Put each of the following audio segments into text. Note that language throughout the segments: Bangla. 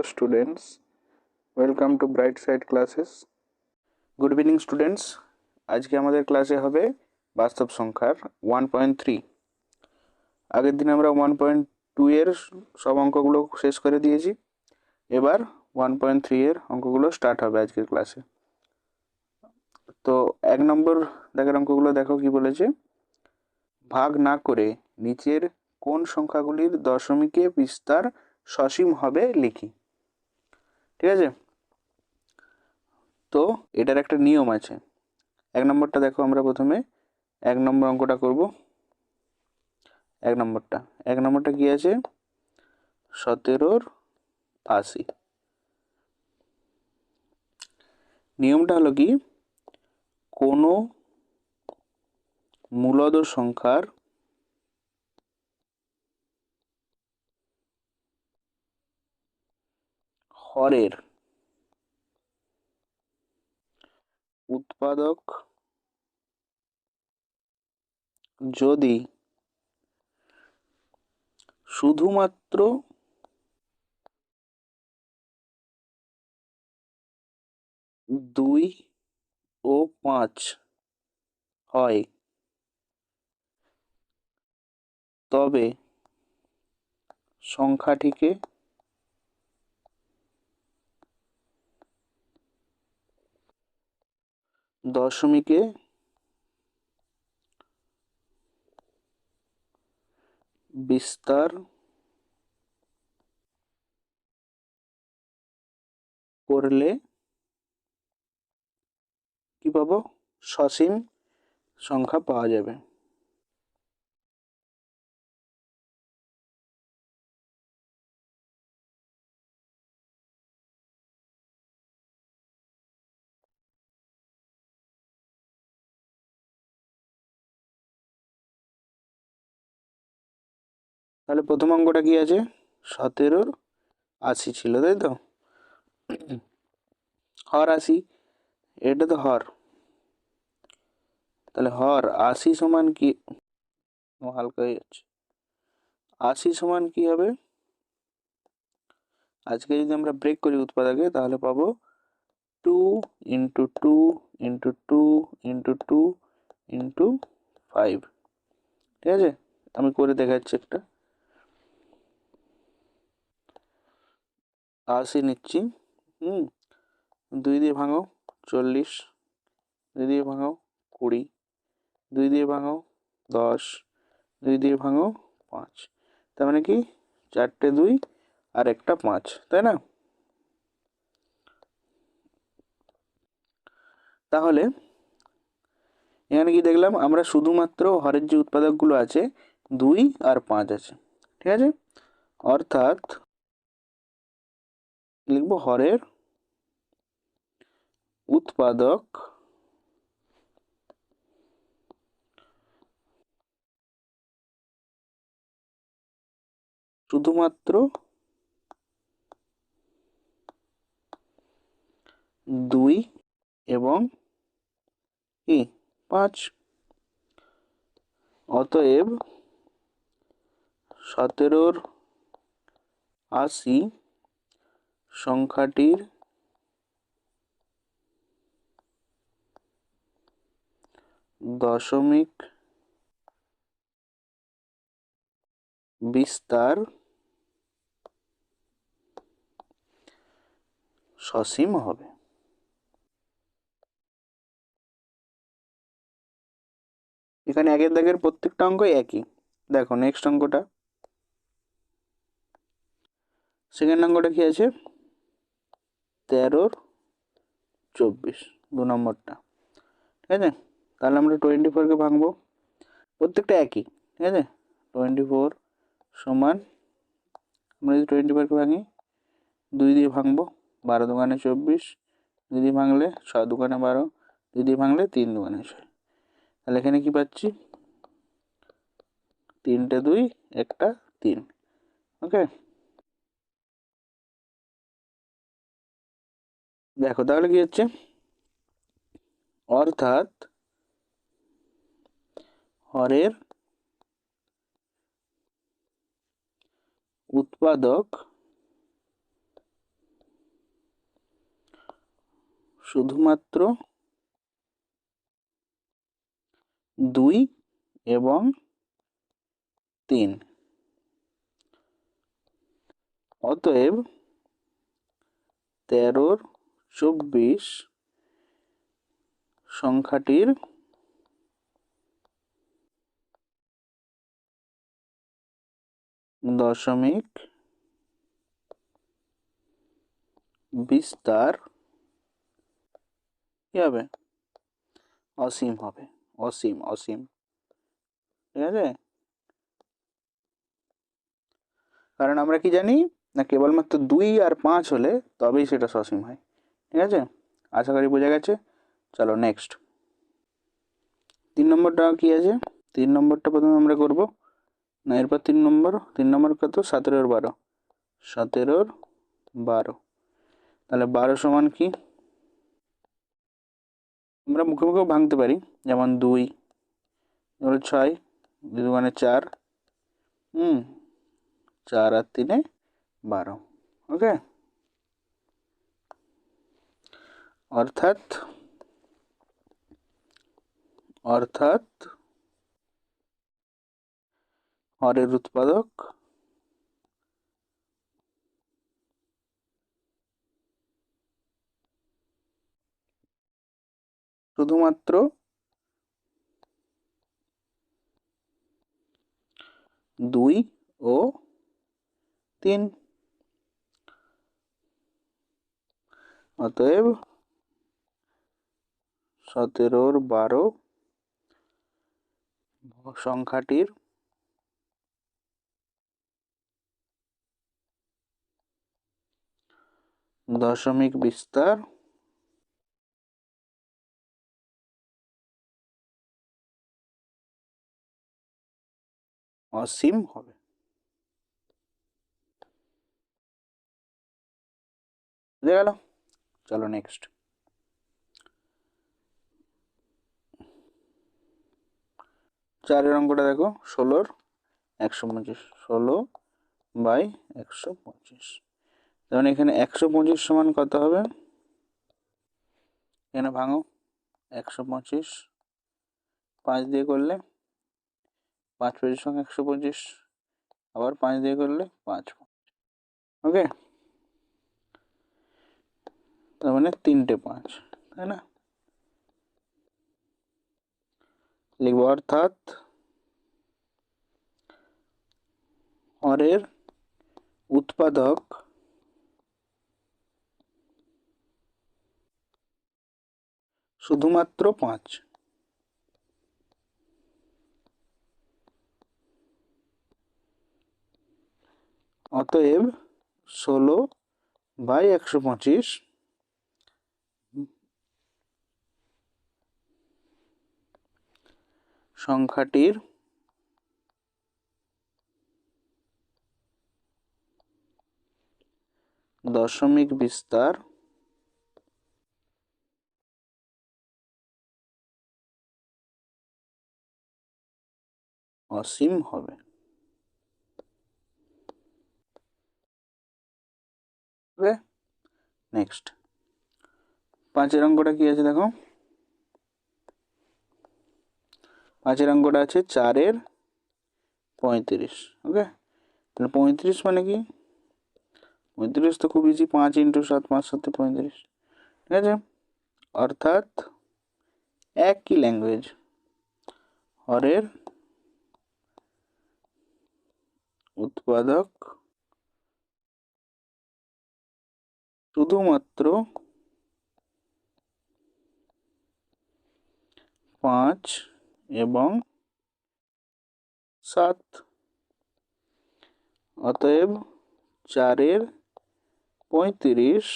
Hello students, welcome to Bright Side Classes. Good evening students আজকে আমাদের ক্লাসে হবে বাস্তব সংখ্যার ওয়ান পয়েন্ট থ্রি আগের দিন আমরা ওয়ান পয়েন্ট টু এর সব অঙ্কগুলো শেষ করে দিয়েছি। এবার ওয়ান পয়েন্ট থ্রি এর অঙ্কগুলো স্টার্ট হবে আজকের ক্লাসে তো এক নম্বর দেখের অঙ্কগুলো দেখো কি বলেছে। ভাগ না করে নিচের কোন সংখ্যাগুলির দশমিকে বিস্তার সসীম হবে লিখি। ঠিক আছে? তো এটার একটা নিয়ম আছে। এক নম্বরটা দেখো আমরা প্রথমে এক নম্বর অঙ্কটা করব। এক নম্বরটা। এক নম্বরটা কি আছে? সতেরোর আশি। নিয়মটা হলো কি? কোনো মূলদ সংখ্যার হরের উৎপাদক যদি শুধুমাত্র দুই ও পাঁচ হয় তবে সংখ্যাটিকে দশমিকে বিস্তার করলে কি পাবো? সসীম সংখ্যা পাওয়া যাবে। তাহলে প্রথম অঙ্কটা কি আছে? সতেরোর আশি ছিল, তাই তো? হর আশি, এটা তো হর। তাহলে হর আশি সমান কি? হালকা হয়ে যাচ্ছে। আশি সমান কি হবে? আজকে যদি আমরা ব্রেক করি উৎপাদকে, তাহলে পাবো two into two into two into two into five ঠিক আছে? আমি করে দেখাচ্ছি একটা। আশি নিচ্ছি। হুম, দুই দিয়ে ভাঙো চল্লিশ, দুই দিয়ে ভাঙো কুড়ি, দুই দিয়ে ভাঙো দশ, দুই দিয়ে ভাঙো পাঁচ। তার মানে কি? চারটে দুই আর একটা পাঁচ, তাই না? তাহলে এখানে কি দেখলাম? আমরা শুধুমাত্র হরের যে উৎপাদকগুলো আছে, দুই আর পাঁচ আছে, ঠিক আছে? অর্থাৎ লিখব হরের উৎপাদক শুধুমাত্র দুই এবং কি পাঁচ। অতএব সতেরোর আশি সংখ্যাটির দশমিক বিস্তার সসীম হবে। এখানে একের দাগের প্রত্যেকটা অঙ্ক একই। দেখো নেক্সট অঙ্কটা সেকেন্ড অঙ্কটা কি আছে? তেরোর চব্বিশ, দু নম্বরটা। ঠিক আছে? তাহলে আমরা টোয়েন্টি ফোরকে ভাঙবো। প্রত্যেকটা একই। ঠিক আছে? টোয়েন্টি ফোর সমান, আমরা যদি টোয়েন্টি ফোরকে ভাঙি, দুই দিয়ে ভাঙবো, বারো দোকানে চব্বিশ, দুই দিয়ে ভাঙলে ছ দোকানে বারো, দুই দিয়ে ভাঙলে তিন দোকানে ছয়। তাহলে এখানে কি পাচ্ছি? তিনটে দুই, একটা তিন। ওকে? দেখো তাহলে কি হচ্ছে? অর্থাৎ হরের উৎপাদক শুধুমাত্র দুই এবং তিন। অতএব তেরোর চব্বিশ সংখ্যাটির দশমিক বিস্তার কি হবে? অসীম হবে, অসীম অসীম। ঠিক আছে? কারণ আমরা কি জানি? না, কেবলমাত্র দুই আর পাঁচ হলে তবেই সেটা সসীম হয়। ঠিক আছে? আশা করি বোঝা গেছে। চলো নেক্সট তিন নম্বরটা কি আছে? তিন নম্বরটা প্রথমে আমরা করব। না, এরপর তিন নম্বর। তিন নম্বর কত? সতেরোর বারো। সতেরোর বারো। তাহলে বারো সমান কি? আমরা মুখে মুখেও ভাঙতে পারি। যেমন দুই, ধরো ছয়, দুই মানে চার, হুম, চার আর তিনে বারো। ওকে? অর্থাৎ অর্থাৎ হরের উৎপাদক শুধুমাত্র দুই ও তিন। অতএব সতেরোর বারো সংখ্যাটির দশমিক বিস্তার অসীম হবে। বুঝে গেল। চলো নেক্সট চারের অঙ্কটা দেখো, ষোলোর একশো পঁচিশ, ষোলো বাই একশো পঁচিশ। যেমন এখানে একশো পঁচিশ সমান কত হবে? এখানে ভাঙো, একশো পঁচিশ। পাঁচ দিয়ে করলে পাঁচ পঁচিশ সঙ্গে একশো পঁচিশ। আবার পাঁচ দিয়ে করলে পাঁচ ওকে তার মানে তিনটে পাঁচ, তাই না? লিখব অর্থাৎ হরের উৎপাদক। শুধুমাত্র পাঁচ। অতএব ষোলো বাই একশো পঁচিশ সংখ্যাটির দশমিক বিস্তার অসীম হবে। নেক্সট। পাঁচের অঙ্কটা কি আছে দেখো? পাঁচের অঙ্কটা আছে চারের পঁয়ত্রিশ ওকে তাহলে পঁয়ত্রিশ মানে কি? পঁয়ত্রিশ তো খুব ইজি পাঁচ ইন্টু সাত, পাঁচ সাথে পঁয়ত্রিশ, ঠিক আছে? অর্থাৎ একই ল্যাঙ্গুয়েজ হরের উৎপাদক শুধুমাত্র পাঁচ এবং সাত। অতএব চারের পঁয়ত্রিশ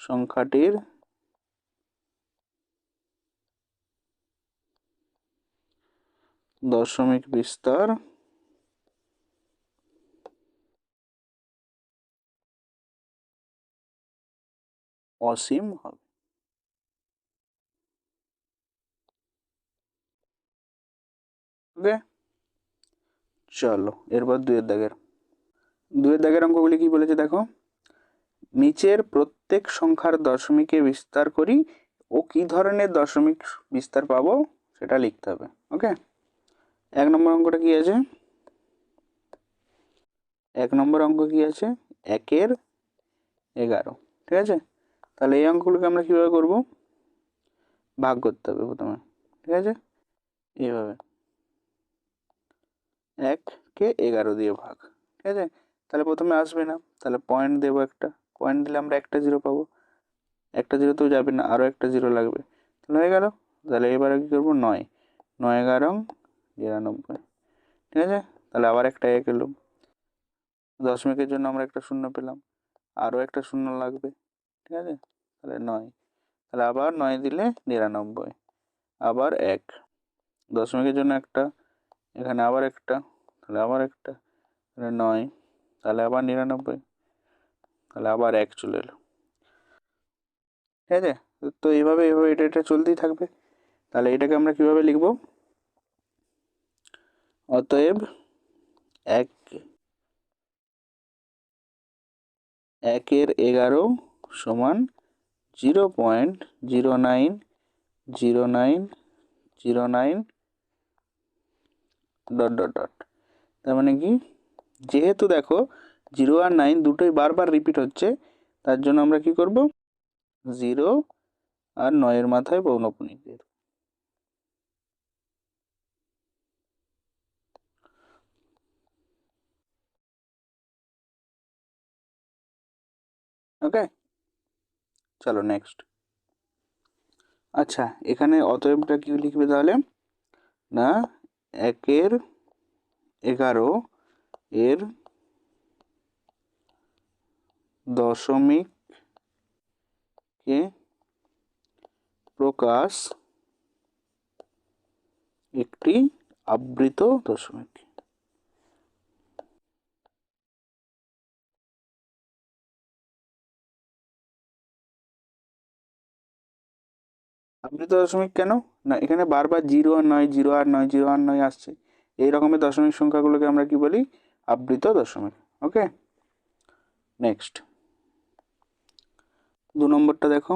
সংখ্যাটির দশমিক বিস্তার অসীম হবে। ওকে চলো, এরপর দুয়ের দাগের। দুয়ের দাগের অঙ্কগুলি কি বলেছে দেখো? নিচের প্রত্যেক সংখ্যার দশমিকে বিস্তার করি, ও কি ধরনের দশমিক বিস্তার পাবো সেটা লিখতে হবে, ওকে? এক নম্বর অঙ্কটা কি আছে? এক নম্বর অঙ্ক কি আছে? একের এগারো, ঠিক আছে? তাহলে এই অঙ্কগুলোকে আমরা কীভাবে করব? ভাগ করতে হবে প্রথমে, ঠিক আছে? এইভাবে। এককে এগারো দিয়ে ভাগ, ঠিক আছে? তাহলে প্রথমে আসবে না, তাহলে পয়েন্ট দেবো একটা পয়েন্ট দিলে আমরা একটা জিরো পাবো। একটা জিরো তো যাবে না আরও একটা জিরো লাগবে। তাহলে হয়ে গেল, তাহলে এবারে কী করব? নয়। নয় এগারো, নিরানব্বই, ঠিক আছে? তাহলে আবার একটা এক এলো। দশমিকের জন্য আমরা একটা শূন্য পেলাম আরও একটা শূন্য লাগবে, ঠিক আছে? তাহলে নয়। তাহলে আবার নয় দিলে নিরানব্বই, আবার এক। দশমিকের জন্য একটা এখানে আবার একটা, তাহলে আবার একটা, তাহলে নয়, তাহলে আবার নিরানব্বই, তাহলে আবার এক চলে এলো। ঠিক আছে? তো এইভাবে এইভাবে এটা এটা চলতেই থাকবে। তাহলে এটাকে আমরা কীভাবে লিখব? অতএব এক, একের এগারো সমান zero point zero nine zero nine zero nine dot dot dot তার মানে কি? যেহেতু দেখো জিরো আর নাইন দুটোই বারবার রিপিট হচ্ছে, তার জন্য আমরা কি করব? জিরো আর নয়ের মাথায় পৌনপুনি দিয়ে দেবো। ওকে চলো নেক্সট আচ্ছা এখানে অতএবটা কি লিখবে তাহলে? না একের এগারো এর দশমিক কে প্রকাশ একটি আবৃত দশমিক। আবৃত দশমিক কেন? না, এখানে বারবার জিরো আর নয়, জিরো আর নয়, জিরো আর নয় আসছে। এই রকমের দশমিক সংখ্যাগুলোকে আমরা কি বলি? আবৃত দশমিক, ওকে? নেক্সট দু নম্বরটা দেখো।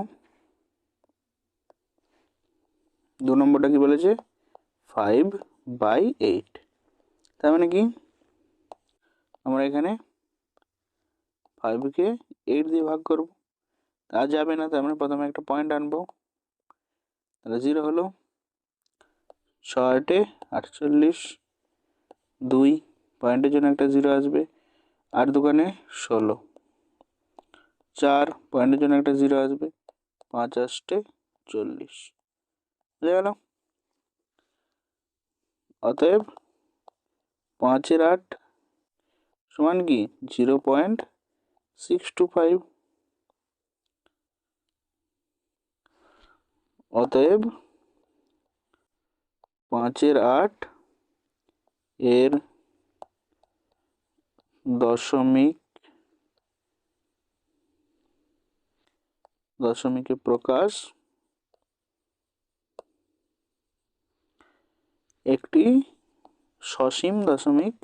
দু নম্বরটা কি বলেছে? ফাইভ বাই এইট তার মানে কি? আমরা এখানে ফাইভকে এইট দিয়ে ভাগ করব। তা যাবে না, তার মানে প্রথমে একটা পয়েন্ট আনব। তাহলে জিরো হলো ছয়টে আটচল্লিশ দুই পয়েন্টের জন্য একটা জিরো আসবে আর দোকানে ষোলো। চার পয়েন্টের জন্য একটা জিরো আসবে পাঁচ আষ্টে চল্লিশ। বুঝে গেল? অতএব পাঁচের আট সমান কি? Zero point six two five অতএব পাঁচের আট এর দশমিক দশমিকে প্রকাশ একটি সসীম দশমিক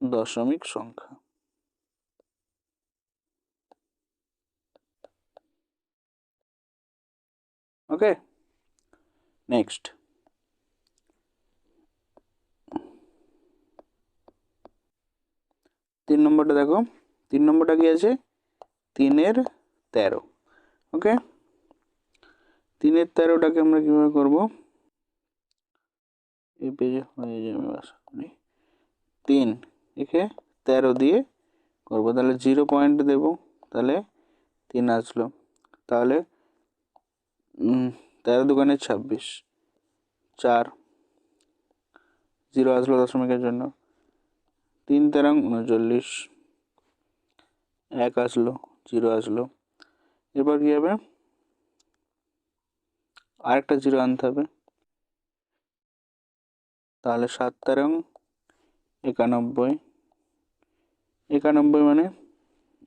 দশমিক সংখ্যা। ওকে নেক্সট তিন নম্বরটা দেখো। তিন নম্বরটা কি আছে? তিনের তেরো। ওকে তিনের তেরোটাকে আমরা কীভাবে করব? এই পেজে হয়ে যাবে তিন একে তেরো দিয়ে করব। তাহলে জিরো পয়েন্ট দেব। তাহলে তিন আসলো। তাহলে তেরো দোকানে ছাব্বিশ। চার, জিরো আসলো দশমিকের জন্য। তিন তেরং উনচল্লিশ। এক আসলো, জিরো আসলো। এরপর কী হবে? আরেকটা জিরো আনতে হবে। তাহলে সাত তেরং একানব্বই। একানব্বই মানে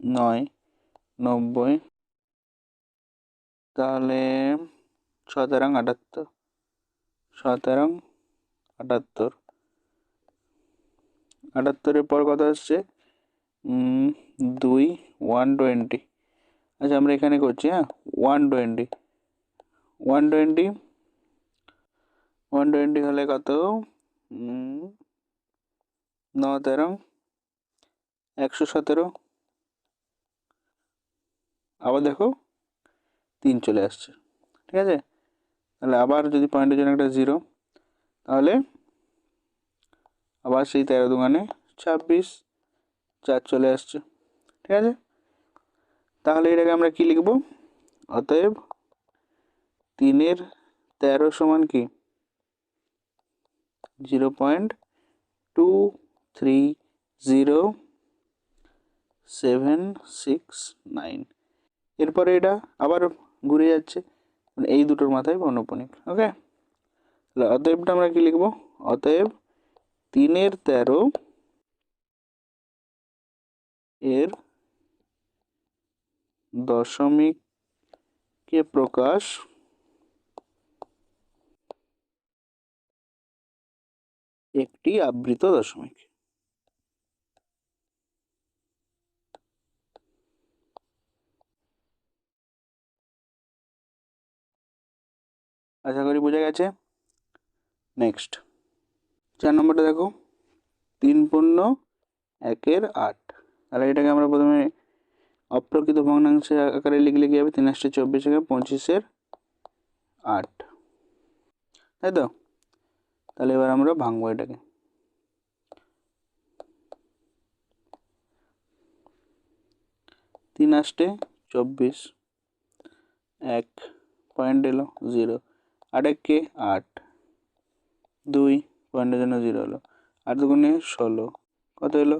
নয়, নব্বই। তাহলে ছ তেরং আটাত্তর। ছ তেরং আটাত্তর। আটাত্তরের পর আসছে? উম, দুই ওয়ান টোয়েন্টি আচ্ছা আমরা এখানে করছি হ্যাঁ? One twenty one twenty one twenty হলে কত? ন তেরো একশো সতেরো। আবার দেখো। তিন চলে আসছে, ঠিক আছে? তাহলে আবার যদি পয়েন্টের জন্য একটা জিরো তাহলে আবার সেই তেরো দোকানে ছাব্বিশ চার চলে আসছে, ঠিক আছে? তাহলে এটাকে আমরা কি লিখব? অতএব তিনের তেরো সমান কি? Zero point two three zero seven six nine এরপরে এটা আবার ঘুরে যাচ্ছে। মানে এই দুটোর মাথায় পৌনপুনিক ওকে তাহলে অতএবটা আমরা কি লিখব? অতএব তিনের তেরো এর দশমিককে প্রকাশ একটি আবৃত দশমিক। আশা করি বোঝা গেছে। নেক্সট চার নম্বরটা দেখো। তিন পূর্ণ, একের আট। তাহলে এটাকে আমরা প্রথমে অপ্রকৃত ভগ্নাংশের আকারে লিখলে কি হবে? তিন আসছে চব্বিশ একে পঁচিশের আট। তাই তো? তাহলে এবার আমরা ভাঙবো এটাকে। তিন আসটে চব্বিশ। এক। পয়েন্ট এলো, জিরো। আট একে আট। দুই, পয়েন্টের জন্য জিরো হলো। আট দুগুণে ষোলো, কত এলো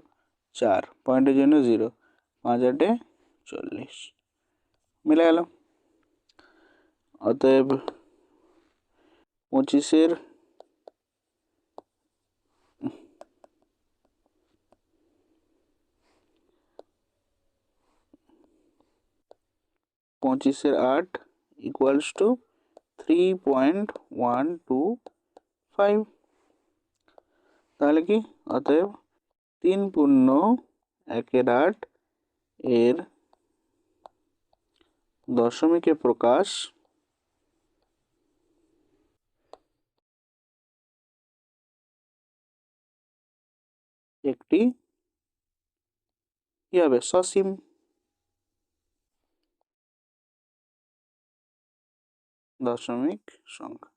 চার, পয়েন্টের জন্য জিরো। পাঁচ আটে চল্লিশ। মিলে গেল। অতএব পঁচিশের পঁচিশের আট equals to three point one two five তাহলে কি? অতএব তিন পূর্ণ একের আট এর দশমিকে প্রকাশ একটি কি হবে? সসীম। দশমিক সংখ্যা।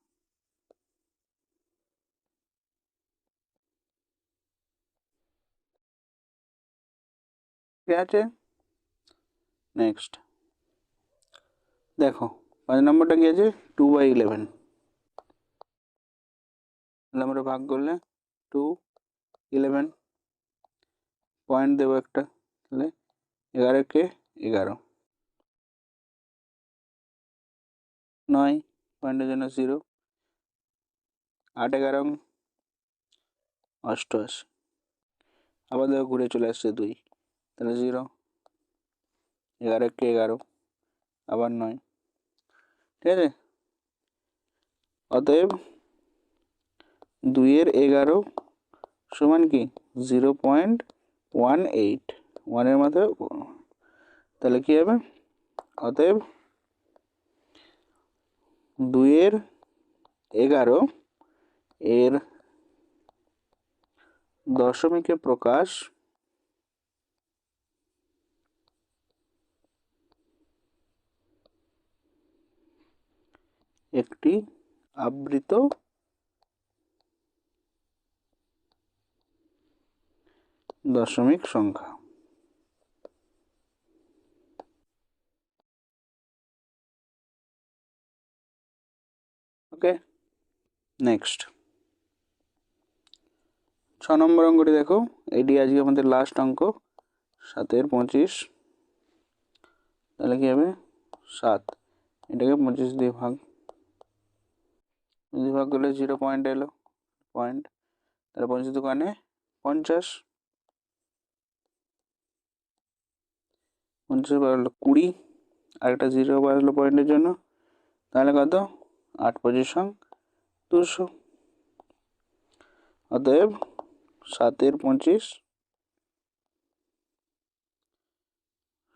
ঠিক নেক্সট দেখো পাঁচ নম্বরটা কি আছে? টু বাই ইলেভেন আমরা ভাগ করলে টু ইলেভেন পয়েন্ট দেবো একটা, তাহলে এগারো কে এগারো। নয়, পয়েন্টের জন্য জিরো আট, এগারো, অষ্টআশি। আবার দেখো ঘুরে চলে আসছে দুই। তাহলে জিরো এগারো কে এগারো। আবার নয়। ঠিক আছে? অতএব দুইয়ের এগারো সমান কি? জিরো পয়েন্ট ওয়ান এইট ওয়ানের মাথায় তাহলে কী হবে? অতএব দুইয়ের এগারো এর দশমিকে প্রকাশ একটি আবৃত দশমিক সংখ্যা। ওকে নেক্সট ছ নম্বর অঙ্কটি দেখো। এটি আজকে আমাদের লাস্ট অঙ্ক। সাতের পঁচিশ। তাহলে কী হবে? সাত। এটাকে পঁচিশ দিয়ে ভাগ। পঁচিশ ভাগ করলে জিরো পয়েন্ট এলো। পয়েন্ট তাহলে পঁচিশ দোকানে পঞ্চাশ। পঞ্চাশ বাড়লো কুড়ি। আরেকটা জিরো বাড়লো পয়েন্টের জন্য। তাহলে কত? আট পজিশন, দুশো। অতএব সাতের পঁচিশ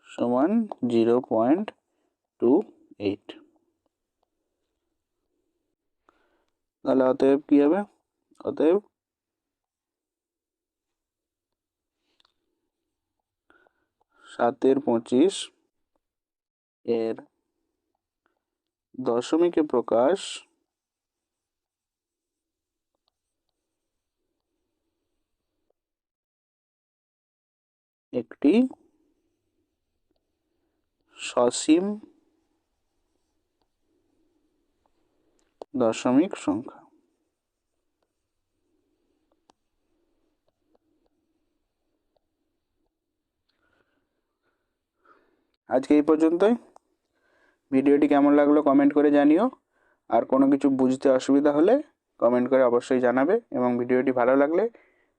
সমান জিরো পয়েন্ট টু এইট। তাহলে অতএব কী হবে? অতএব সাতের পঁচিশ এর দশমিকে প্রকাশ একটি সসীম দশমিক সংখ্যা। আজকে এই পর্যন্তই। ভিডিওটি কেমন লাগল কমেন্ট করে জানিও। আর কোনো কিছু বুঝতে অসুবিধা হলে কমেন্ট করে অবশ্যই জানাবে এবং ভিডিওটি ভালো লাগলে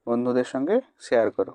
বন্ধুদের সঙ্গে শেয়ার করো।